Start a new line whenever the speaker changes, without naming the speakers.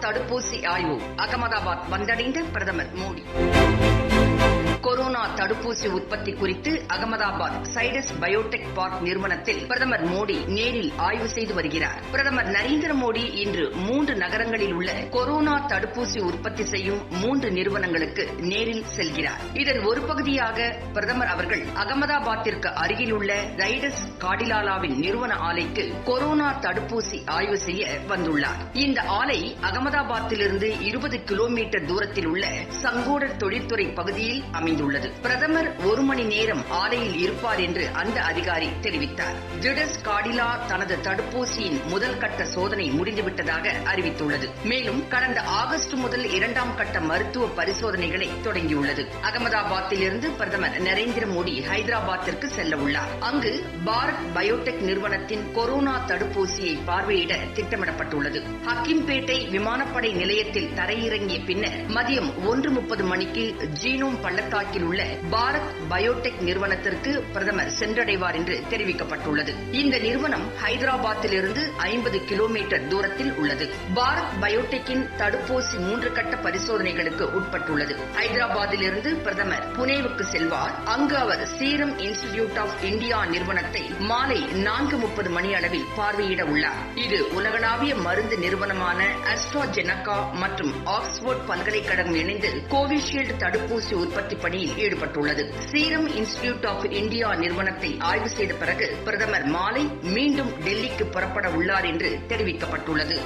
தடுப்பூசி ஆய்வு. அகமதாபாத் வந்தடைந்த பிரதமர் மோடி. தடுப்பூசி உற்பத்தி குறித்து அகமதாபாத் சைடஸ் பயோடெக் பார்க் நிறுவனத்தில் பிரதமர் மோடி நேரில் ஆய்வு செய்து வருகிறார். பிரதமர் நரேந்திர மோடி இன்று மூன்று நகரங்களில் உள்ள கொரோனா தடுப்பூசி உற்பத்தி செய்யும் மூன்று நிறுவனங்களுக்கு நேரில் செல்கிறார். இதன் ஒரு பகுதியாக பிரதமர் அவர்கள் அகமதாபாத்திற்கு அருகில் உள்ள ரைடஸ் காடிலாலாவின் நிறுவன ஆலைக்கு கொரோனா தடுப்பூசி ஆய்வு செய்ய வந்துள்ளார். இந்த ஆலை அகமதாபாத்திலிருந்து இருபது கிலோமீட்டர் தூரத்தில் உள்ள சங்கோடர் தொழில்துறை பகுதியில் அமைந்துள்ளது. பிரதமர் ஒரு மணி நேரம் ஆலையில் இருப்பார் என்று அந்த அதிகாரி தெரிவித்தார். ஜிடஸ் காடிலா தனது தடுப்பூசியின் முதல் கட்ட சோதனை முடிந்துவிட்டதாக அறிவித்துள்ளது. மேலும் கடந்த ஆகஸ்ட் முதல் இரண்டாம் கட்ட மருத்துவ பரிசோதனைகளை தொடங்கியுள்ளது. அகமதாபாத்திலிருந்து பிரதமர் நரேந்திர மோடி ஹைதராபாத்திற்கு செல்ல உள்ளார். அங்கு பாரத் பயோடெக் நிறுவனத்தின் கொரோனா தடுப்பூசியை பார்வையிட திட்டமிடப்பட்டுள்ளது. ஹக்கிம்பேட்டை விமானப்படை நிலையத்தில் தரையிறங்கிய பின்னர் மதியம் ஒன்று முப்பது மணிக்கு ஜீனோம் பள்ளத்தாக்கில் உள்ள பாரத் பயோடெக் நிறுவனத்திற்கு பிரதமர் சென்றடைவார் என்று தெரிவிக்கப்பட்டுள்ளது. இந்த நிறுவனம் ஹைதராபாத்திலிருந்து ஐம்பது கிலோமீட்டர் தூரத்தில் உள்ளது. பாரத் பயோடெக்கின் தடுப்பூசி மூன்று கட்ட பரிசோதனைகளுக்கு உட்பட்டுள்ளது. ஹைதராபாத்திலிருந்து பிரதமர் புனேவுக்கு செல்வார். அங்கு அவர் சீரம் இன்ஸ்டிடியூட் ஆஃப் இந்தியா நிறுவனத்தை மாலை நான்கு முப்பது மணி அளவில் பார்வையிட உள்ளார். இது உலகளாவிய மருந்து நிறுவனமான அஸ்ட்ராஜெனகா மற்றும் ஆக்ஸ்போர்ட் பல்கலைக்கழகம் இணைந்து கோவிஷீல்டு தடுப்பூசி உற்பத்தி பணியில் ஈடுபட்டுள்ளது சீரம் இன்ஸ்டிடியூட் ஆஃப் இந்தியா நிறுவனத்தை ஆய்வு செய்த பிறகு பிரதமர் மாலை மீண்டும் டெல்லிக்கு புறப்பட உள்ளார் என்று தெரிவிக்கப்பட்டுள்ளது.